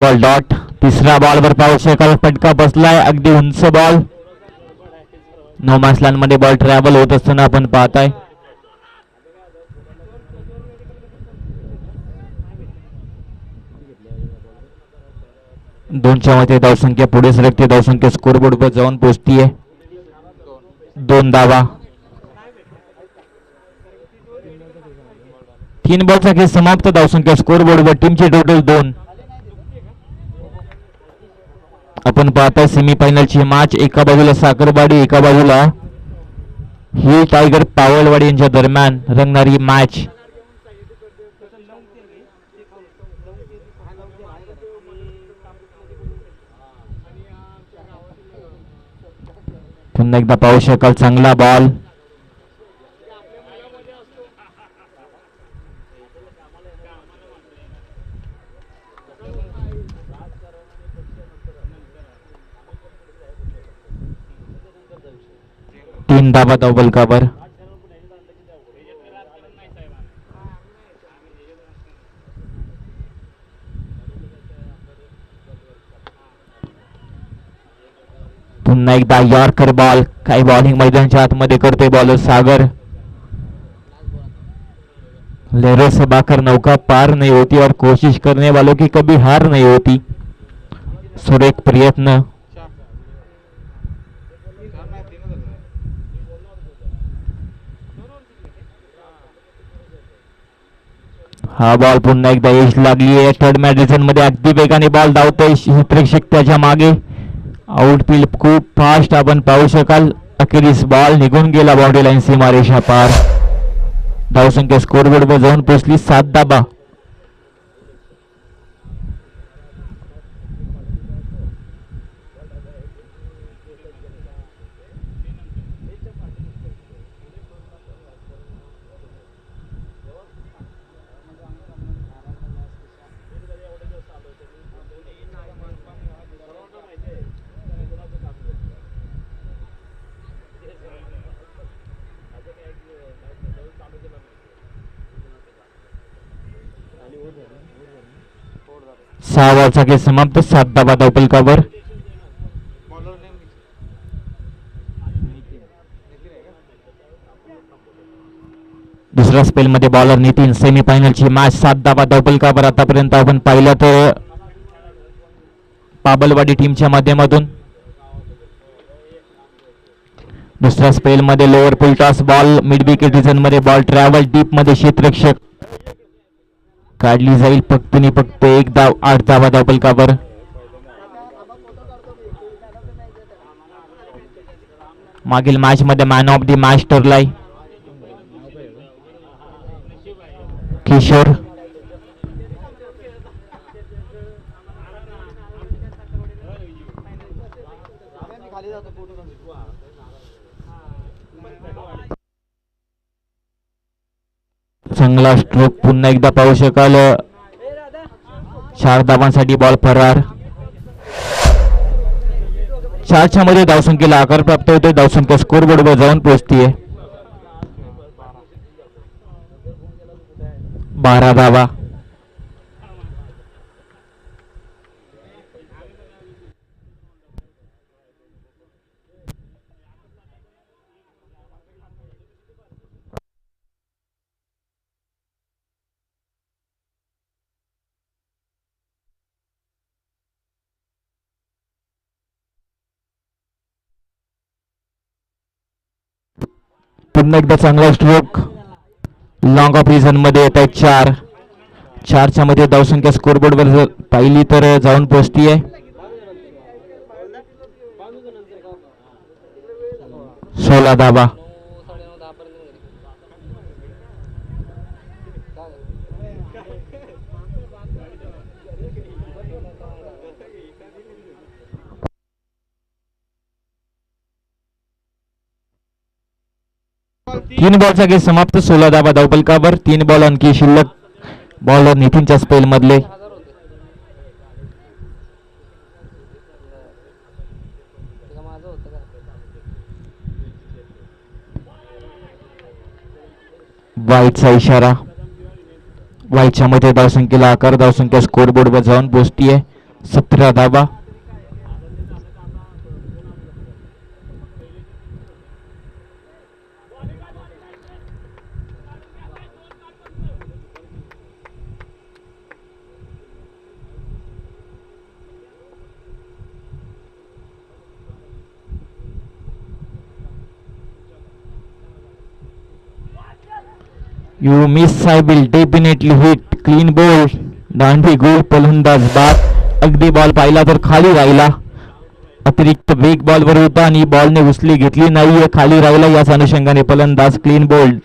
Ball dot तिसरा ball वर पाहू शकाल फटका बसलाय अगदी उंच बॉल नो मध्ये बॉल ट्रॅव्हल होत असताना आपण पाहताय दोनच्या मध्ये धावसंख्या पुढे सरकते धावसंख्या स्कोरबोर्ड वर जाऊन पोहोचतीये दोन धावा तीन बॉलचा खेळ समाप्त धावसंख्या स्कोरबोर्ड वर टीमचे टोटल दोन। आपण पाहता सेमीफायनलची मॅच एका बाजूला साखरवाडी एका बाजूला हिल टायगर पावलवाडी यांच्या दरम्यान रंगणारी मॅच पुन्हा एकदा पाहू शकाल चांगला बॉल तीन धाबा डबल कवर पुन्हा एकदा यॉर्कर बॉल काही बॉलिंग मैदानाच्या आतमध्ये करतोय बॉलर सागर. लहरों से बाकर नौका पार नहीं होती और कोशिश करने वालों की कभी हार नहीं होती. सुरेख प्रयत्न. हा बॉल पुन्हा एकदा यश लागली आहे. थर्ड मॅडिसनमध्ये अगदी वेगाने बॉल धावतोय क्षेत्रक्षक त्याच्यामागे. आउटफील्ड खूप फास्ट आपण पाहू शकाल. अखेरीस बॉल निघून गेला बाउंड्री लाईन सीमारेषा पार. धावसंख्या स्कोरबोर्ड वर जाऊन पोचली सात दाबा. सहा बॉलचा खेळ समाप्त. सात दाबा धावपलकावर दुसऱ्या स्पेल मध्ये बॉलर नितीन सेमीफायनलची मॅच सात दाबा धावपलकावर आतापर्यंत आपण पाहिलं तर पाबलवाडी टीमच्या माध्यमातून. दुसऱ्या स्पेल मध्ये lower pull toss ball mid wicket रिझनमध्ये ball travel डीपमध्ये क्षेत्रक्षक काढली जाईल. फक्त आणि फक्त एक धाव आठ धावा का कावर मागील मॅच मध्ये मॅन ऑफ दी मॅच ठरलाय. किशोर. चांगला स्ट्रोक पुन्हा एकदा पाहू शकाल. चार धावांसाठी बॉल फरार. चारच्या मध्ये धावसंख्येला आकार प्राप्त होतोय. धावसंख्या स्कोर वर जाऊन पोहोचतीये. बारा धावा. पुन्हा एकदा चांगला स्ट्रोक लॉंग ऑफ रिझनमध्ये येत आहेत चार. चारच्या मध्ये धावसंख्या स्कोरबोर्ड वर जर पाहिली तर जाऊन पोहोचतीये सोळा धाबा तीन बॉलचा गेम समाप्त सोळा धाबा धावपलकावर तीन बॉल आणखी शिल्लक. बॉलर नितीनच्या स्पेल मधले. वाईटचा इशारा. वाईटच्या मध्ये धावसंख्येला आकार धावसंख्या स्कोरबोर्ड वर जाऊन पोचतीये. सतरा धाबा You miss I will definitely hit. Clean ball. दांडी गोल फलंदाज बाद अगदी बॉल पाहिला तर खाली राहिला अतिरिक्त वेग बॉलवर होता आणि बॉलने उचली घेतली नाहीये खाली राहिला याच अनुषंगाने फलंदाज क्लीन बोल्ड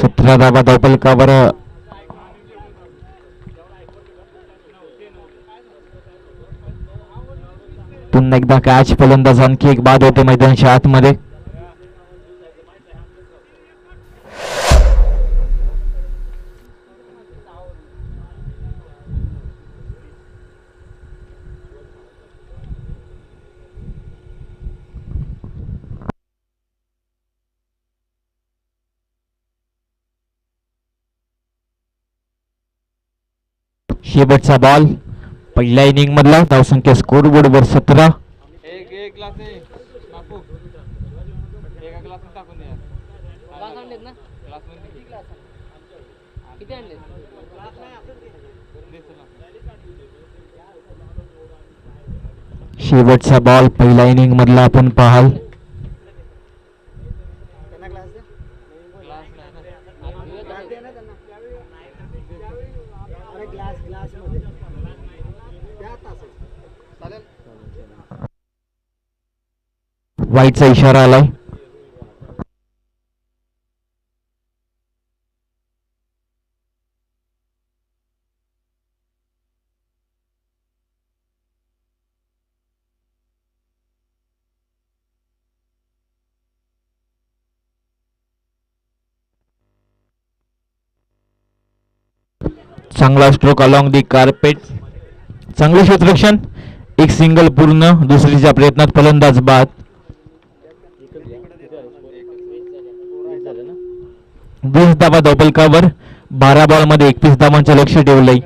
सतरा धाबा धावपलकावर पुन्हा एकदा कॅच फलंदाज आणखी एक बाद होते मैदानाच्या आतमध्ये. शेवटचा बॉल पहिल्या इनिंग मधला धावसंख्या स्कोर सतरा. आणलेत दे चला. शेवटचा बॉल पहिल्या इनिंग मधला आपण पाहाल. वाईटचा इशारा आलाय. चांगला स्ट्रोक अलॉंग दी कार्पेट चांगले क्षेत्ररक्षण एक सिंगल पूर्ण. दुसरीच्या प्रयत्नात फलंदाज बाद. वीस धाबा धावपलकावर बारा बॉलमध्ये एकवीस धावांचं लक्ष ठेवलंय.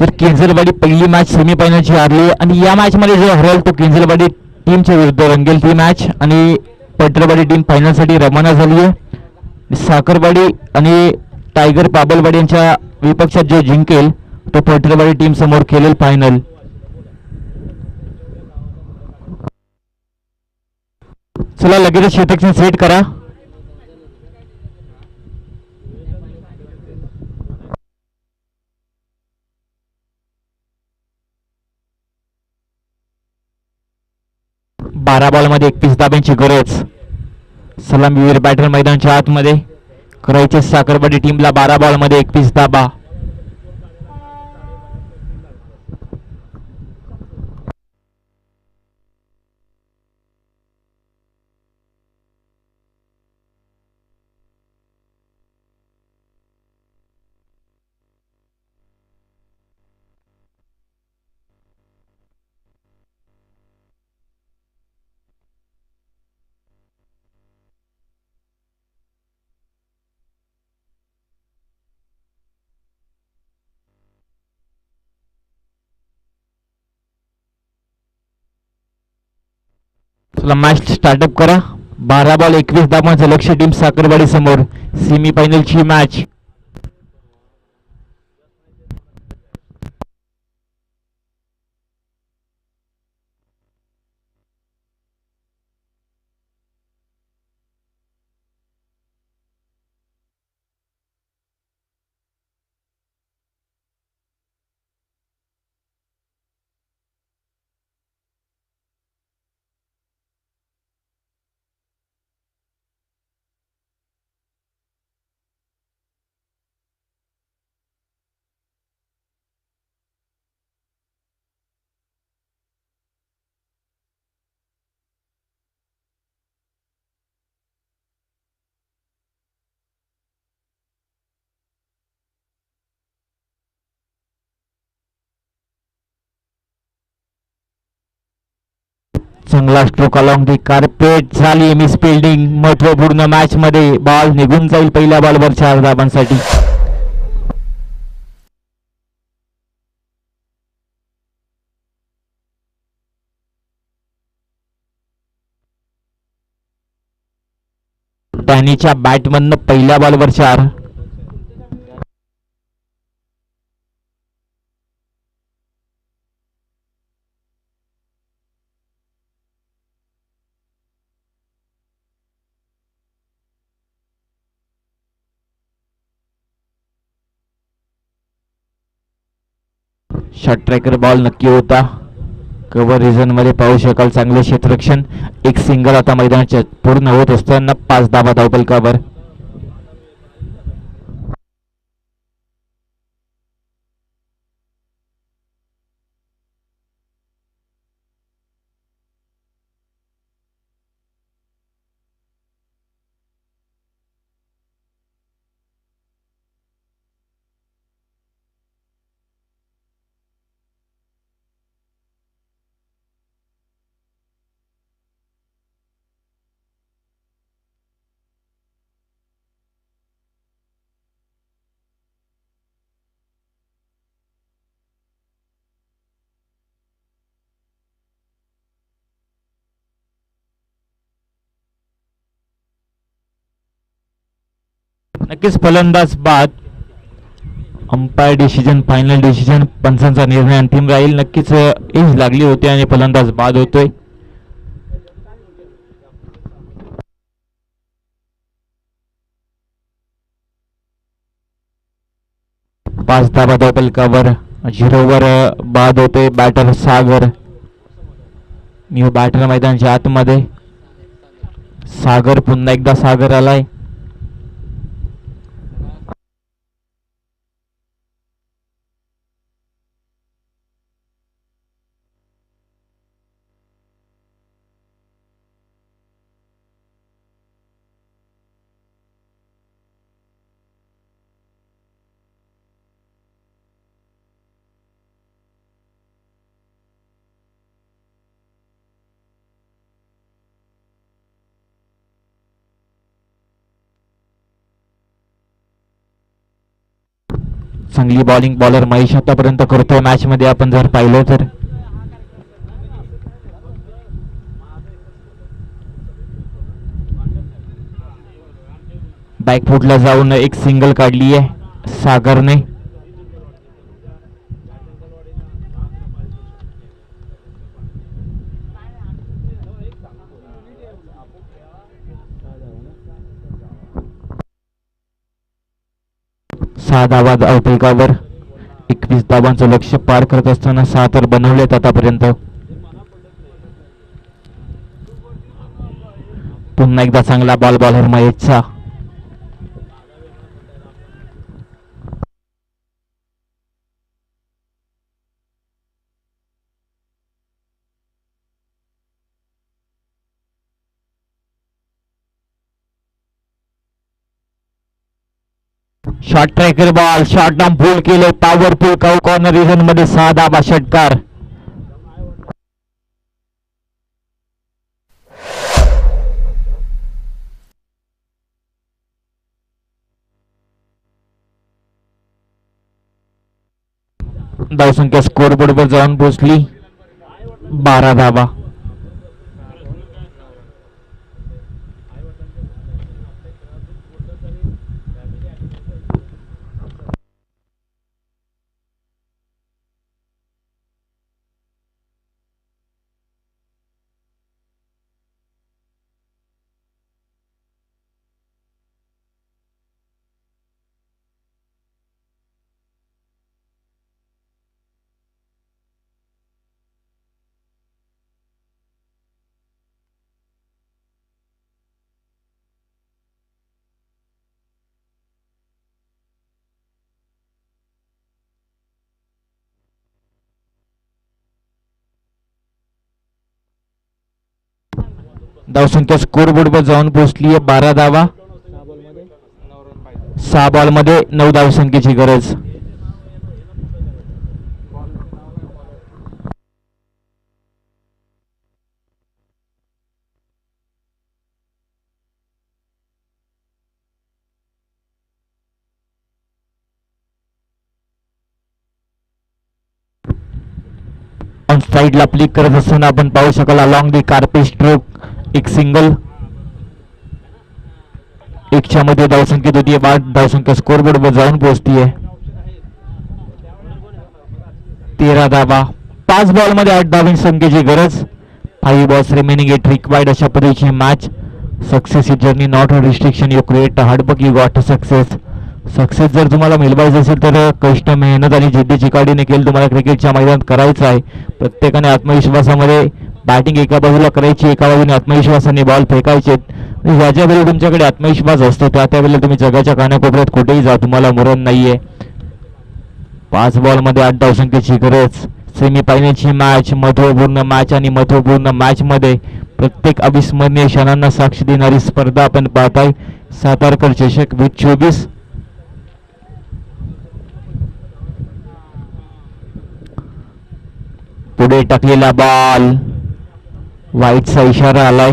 तर केंजरवाडी पहिली मॅच सेमीफायनलची हारली आणि या मॅचमध्ये जो हरेल तो केंजरवाडी टीमच्या विरुद्ध रंगेल ती मॅच आणि पटरवाडी टीम फायनलसाठी रवाना झाली आहे. साखरवाडी आणि टायगर पाबलवाडी यांच्या विपक्षात जो जिंकेल तो पटरवाडी टीम समोर खेळेल फायनल चला लगेच क्षेत्रक्षण सेट करा. बारा बॉलमध्ये एकतीस धाब्यांची गरज. सलामीवीर बॅटर मैदानच्या आतमध्ये. करायचे साखरवाडी टीमला बारा बॉलमध्ये एकतीस धाबा. चला मॅच स्टार्टअप करा. बारा बॉल एकवीस धाबांचं लक्ष टीम साखरवाडी समोर सेमी फायनलची मॅच चांगला स्ट्रोक अलॉंग दी कार्पेट झाली मिस फिल्डिंग महत्त्वपूर्ण मॅच मध्ये बॉल निघून जाईल पहिल्या बॉलवर चार धाबांसाठी डॅनीच्या बॅटमधनं पहिल्या बॉलवर चार शॉर्ट ट्रॅकर बॉल नक्की होता. कव्हर रिझनमध्ये पाहू शकाल चांगले क्षेत्ररक्षण. एक सिंगल आता मैदानाच्या पूर्ण होत असताना पाच धाबा धावपल कव्हर नक्कीच फलंदाज बाद. अंपायर डिसिजन फायनल डिसिजन पंचांचा निर्णय अंतिम राहील. नक्कीच एज लागली होती आणि फलंदाज बाद होतोय. पाच धाबा डबल कव्हर झिरोवर बाद होते बॅटर सागर. न्यू बॅटर मैदानच्या आतमध्ये. सागर पुन्हा एकदा सागर आलाय. चांगली बॉलिंग बॉलर महेश आतापर्यंत करतोय. मॅच मध्ये आपण जर पाहिलं तर. बॅकफुटला जाऊन एक सिंगल काढली आहे सागरने. सहा धावा धावफलकावर एकवीस धावांचं लक्ष पार करत असताना सहा तर बनवलेत आतापर्यंत. पुन्हा एकदा चांगला ball bowler महेशचा. Short tracker ball short down full केले पॉवरफुल कव कॉर्नर रिझनमध्ये सहा धाबा षटकार धावसंख्या स्कोर बोर्डवर जाऊन पोहोचली बारा धाबा धावसंख्या स्कोर बोर्डवर जाऊन पोहोचली आहे बारा धावा. सहा बॉलमध्ये नऊ धावसंख्येची गरज. ऑन साईडला प्लिक करत असताना आपण पाहू शकाल अलॉंग दी कार्पेट स्ट्रोक एक सिंगल एकच्या मध्ये धावसंख्येत होती बाद धावसंख्या स्कोर बोर्डवर जाऊन पोहोचतीये तेरा धावा पाच बॉलमध्ये आठ धावीं संख्येची गरज. Five balls remaining eight required अशा पद्धतीची match success is journey not a restriction you create a hard work you got success success जर तुम्हाला मिळवायचं असेल तर कष्ट मेहनत आणि जिद्दीची काढीने केलं तुम्हाला क्रिकेटच्या मैदानात करायचं आहे. प्रत्येकाने आत्मविश्वासामध्ये बॅटिंग एका बाजूला करायची एका बाजूने आत्मविश्वासाने बॉल फेकायचे. ज्याच्या वेळेला तुमच्याकडे आत्मविश्वास असतो त्या त्यावेळेला तुम्ही जगाच्या कानाकोपऱ्यात कुठेही जा तुम्हाला मुरण नाहीये. पाच बॉलमध्ये आठ धावसंख्येची गरज. सेमी फायनलची मॅच महत्त्वपूर्ण मॅच आणि महत्त्वपूर्ण मॅच मध्ये प्रत्येक अविस्मरणीय क्षणांना साक्ष देणारी स्पर्धा आपण पाहताय. सातारकर चषक वीस चोवीस. पुढे टाकलेला बॉल वाईटचा इशारा आलाय.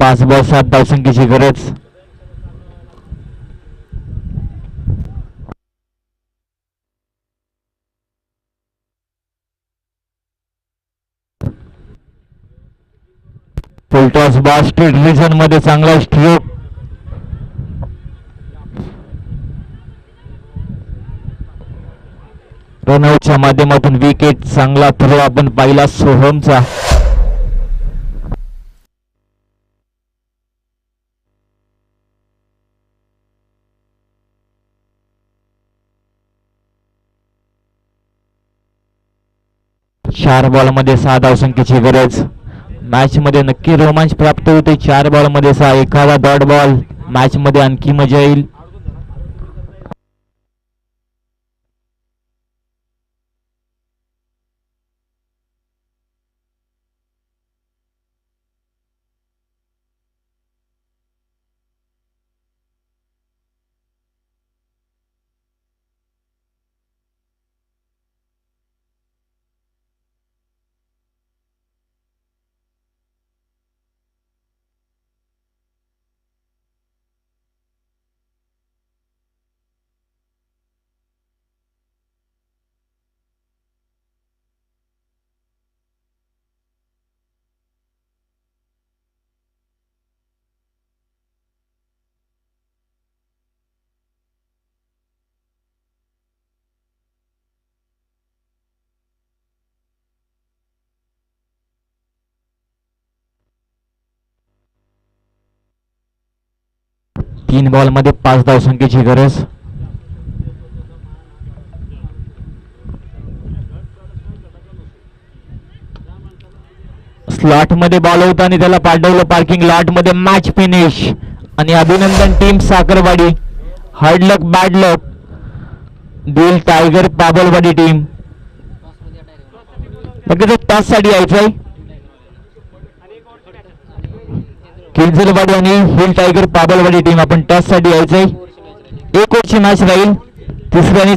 पाच बॉल सात धावसंख्येची गरज. फुलटॉस बा स्ट्रीट रिजनमध्ये चांगला स्ट्रोक रनआउटच्या माध्यमातून विकेट चांगला थ्रो आपण पाहिला. सोहमचा. चार बॉलमध्ये सहा धावसंख्येची गरज. मॅच मध्ये नक्की रोमांच प्राप्त होते. चार बॉलमध्ये सहा एखादा डॉट बॉल मॅच मध्ये आणखी मजा येईल. तीन बॉलमध्ये पाच धावसंख्येची गरज. स्लॉटमध्ये बॉल होता आणि त्याला पाठवलं पार्किंग लॉटमध्ये मॅच फिनिश आणि अभिनंदन team Sakharwadi hard luck bad luck दिल टायगर पाबलवाडी टीम टॉसमध्ये direct. लगेच टॉस यायचंय किंजलवाडी आणि हिल टायगर पाबलवाडी टीम आपण टॉससाठी यायचंय. एक ओव्हरची मॅच राहील. तिसऱ्या आणि